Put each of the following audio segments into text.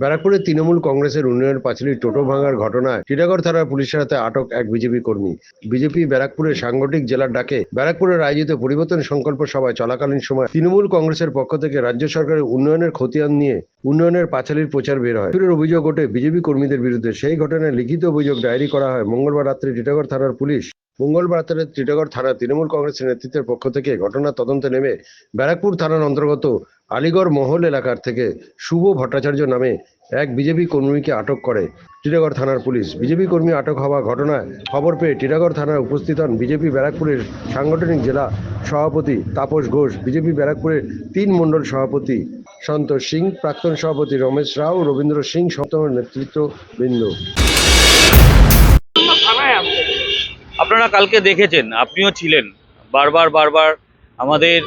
ব্যারাকপুরের তৃণমূল কংগ্রেসের উন্নয়ন পাঁচিলির টোটো ভাঙার ঘটনায় টিটাগড় থানার পুলিশের হাতে আটক এক বিজেপি কর্মী। বিজেপি ব্যারাকপুরের সাংগঠনিক জেলার ডাকে ব্যারাকপুরের আয়োজিত পরিবর্তন সংকল্প সভায় চলাকালীন সময় তৃণমূল কংগ্রেসের পক্ষ থেকে রাজ্য সরকারের উন্নয়নের খতিয়ান নিয়ে উন্নয়নের পাঁচালির প্রচার বের হয়। অভিযোগ ওঠে বিজেপি কর্মীদের বিরুদ্ধে। সেই ঘটনায় লিখিত অভিযোগ ডায়েরি করা হয়। মঙ্গলবার রাত্রে টিটাগড় থানার পুলিশ মঙ্গলবার রাত্রে টিটাগড় থানা তৃণমূল কংগ্রেসের নেতৃত্বের পক্ষ থেকে ঘটনার তদন্তে নেমে ব্যারাকপুর থানার অন্তর্গত আলিগড় মহল এলাকার থেকে শুভ ভট্টাচার্য নামে এক বিজেপি কর্মীকে আটক করে টিটাগড় থানার পুলিশ। বিজেপি কর্মী আটক হওয়া ঘটনায় খবর পেয়ে টিটাগড় থানায় উপস্থিত হন বিজেপি ব্যারাকপুরের সাংগঠনিক জেলা সভাপতি তাপস ঘোষ, বিজেপি ব্যারাকপুরের তিন মণ্ডল সভাপতি সন্তোষ সিং, প্রাক্তন সভাপতি রমেশ রাও, রবীন্দ্র সিং, সপ্তম নেতৃত্ববৃন্দ। আপনারা কালকে দেখেছেন, আপনিও ছিলেন। বারবার বারবার আমাদের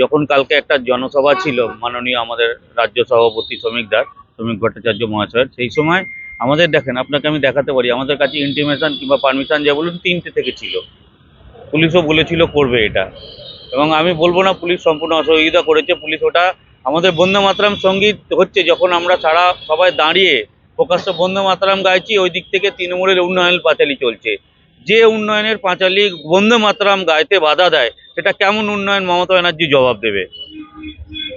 যখন কালকে একটা জনসভা ছিল, মাননীয় আমাদের রাজ্য সভাপতি শ্রমিক দাস, শ্রমিক ভট্টাচার্য মহাশয়ের সেই সময় আমাদের দেখেন, আপনাকে আমি দেখাতে পারি, আমাদের কাছে ইন্টিমেশন কিংবা পারমিশন যা বলুন তিনটে থেকে ছিল। পুলিশও বলেছিল করবে এটা। এবং আমি বলব না পুলিশ সম্পূর্ণ অসহযোগিতা করেছে, পুলিশ ওটা আমাদের বন্দে মাতরম সংগীত হচ্ছে, যখন আমরা সারা সবাই দাঁড়িয়ে প্রকাশ্য বন্দে মাতরম গাইছি, ওই দিক থেকে তৃণমূলের উন্নয়ন পাঁচালি চলছে। যে উন্নয়নের পাঁচালি বন্দে মাতরাম গাইতে বাধা দেয়, সেটা কেমন উন্নয়ন? মমতা ব্যানার্জি জবাব দেবে।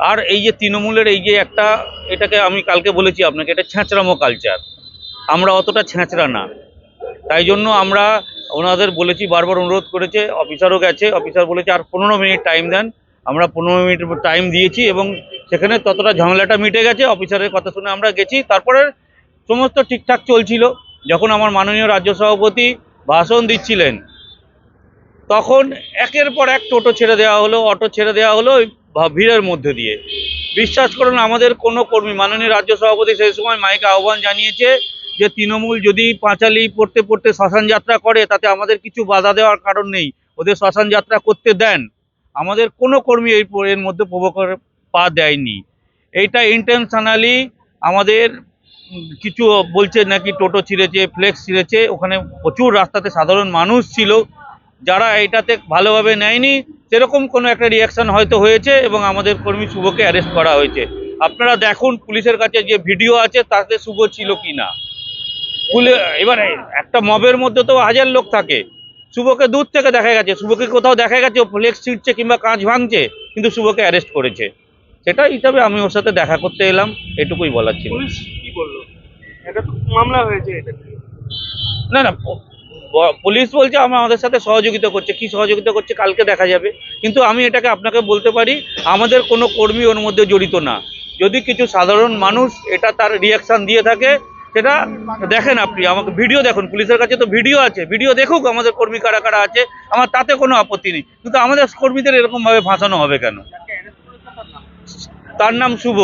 আর এই যে তৃণমূলের এই যে একটা, এটাকে আমি কালকে বলেছি আপনাকে, এটা ছ্যাঁচড়ামো কালচার আমরা অতটা ছ্যাঁচড়া না। তাই জন্য আমরা ওনাদের বলেছি, বারবার অনুরোধ করেছে অফিসারও গেছে অফিসার বলেছে, আর পনেরো মিনিট টাইম দেন। আমরা পনেরো মিনিট টাইম দিয়েছি এবং সেখানে ততটা ঝামেলাটা মিটে গেছে। অফিসারের কথা শুনে আমরা গেছি। তারপরে সমস্ত ঠিকঠাক চলছিল। যখন আমার মাননীয় রাজ্য সভাপতি ভাষণ দিচ্ছিলেন। তখন একের পর এক টোটো ছেড়ে দেওয়া হলো, অটো ছেড়ে দেওয়া হলো ভিড়ের মধ্যে দিয়ে। বিশ্বাস করুন, আমাদের কোনো কর্মী, মাননীয় রাজ্য সভাপতি সেই সময় মাইকে আহ্বান জানিয়েছে যে তৃণমূল যদি পাঁচালি পড়তে পড়তে শ্মশান যাত্রা করে, তাতে আমাদের কিছু বাধা দেওয়ার কারণ নেই। ওদের শ্মশান যাত্রা করতে দেন। আমাদের কোনো কর্মী এই এর মধ্যে প্রভোকের পা দেয়নি। এইটা ইন্টেনশনালি আমাদের কিছু বলছে নাকি টোটো ছিঁড়েছে ফ্লেক্স ছিঁড়েছে, ওখানে প্রচুর রাস্তাতে সাধারণ মানুষ ছিল, যারা এটাতে ভালোভাবে নেয়নি, সেরকম কোনো একটা রিয়াকশন হয়তো হয়েছে এবং আমাদের কর্মী শুভকে অ্যারেস্ট করা হয়েছে। আপনারা দেখুন, পুলিশের কাছে যে ভিডিও আছে, তাতে শুভ ছিল কি না। এবারে একটা মবের মধ্যে তো হাজার লোক থাকে। শুভকে দূর থেকে দেখা গেছে, শুভকে কোথাও দেখা গেছে ফ্লেক্স ছিঁড়ছে কিংবা কাঁচ ভাঙছে, কিন্তু শুভকে অ্যারেস্ট করেছে। সেটা হিসাবে আমি ওর সাথে দেখা করতে এলাম, এটুকুই বলার ছিল। করল। এটা তো মামলা হয়েছে এটা না না পুলিশ বলছে আমরা আমাদের সাথে সহযোগিতা করছে। কি সহযোগিতা করছে কালকে দেখা যাবে। কিন্তু আমি এটাকে আপনাকে বলতে পারি আমাদের কোনো কর্মী ওর মধ্যে জড়িত না। যদি কিছু সাধারণ মানুষ এটা তার রিয়াকশন দিয়ে থাকে সেটা দেখেন আপনি। আমাকে ভিডিও দেখুন। পুলিশের কাছে তো ভিডিও আছে। ভিডিও দেখুক আমাদের কর্মী কারা কারা আছে। আমার তাতে কোনো আপত্তি নেই। কিন্তু আমাদের কর্মীদের এরকমভাবে ফাঁসানো হবে কেন? তার নাম শুভ।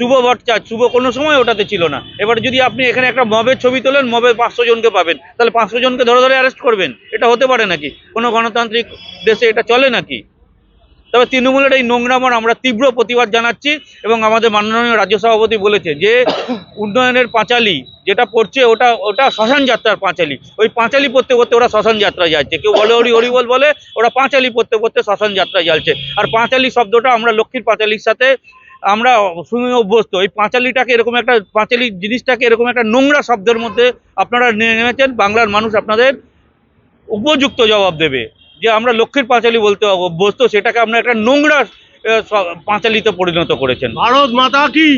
শুভ ভট্টাচার্য শুভ কোনো সময় ওটাতে ছিল না। এবার যদি আপনি এখানে একটা মবের ছবি তোলেন মবে পাঁচশো জনকে পাবেন। তাহলে পাঁচশো জনকে ধরে ধরে অ্যারেস্ট করবেন। এটা হতে পারে নাকি? কোনো গণতান্ত্রিক দেশে এটা চলে নাকি? তবে তৃণমূলের এই নোংরামর আমরা তীব্র প্রতিবাদ জানাচ্ছি এবং আমাদের মাননীয় রাজ্য সভাপতি বলেছে যে উন্নয়নের পাঁচালি যেটা পড়ছে ওটা ওটা শ্মশান যাত্রার পাঁচালি। ওই পাঁচালি পড়তে পড়তে ওরা শ্মশান যাত্রায় যাচ্ছে। কেউ বলে হরি হরিবল বলে, ওরা পাঁচালি পড়তে পড়তে শ্মশান যাত্রায় যাচ্ছে। আর পাঁচালি শব্দটা আমরা লক্ষ্মীর পাঁচালির সাথে আমরা শুনে অভ্যস্ত। এই পাঁচালিটাকে এরকম একটা, পাঁচালি জিনিসটাকে এরকম একটা নোংরা শব্দের মধ্যে আপনারা নিয়ে নেমেছেন, বাংলার মানুষ আপনাদের উপযুক্ত জবাব দেবে। যে আমরা লক্ষ্মীর পাঁচালি বলতে অভ্যস্ত, সেটাকে আমরা একটা নোংরা পাঁচালিতে পরিণত করেছেন। ভারত মাতা কি?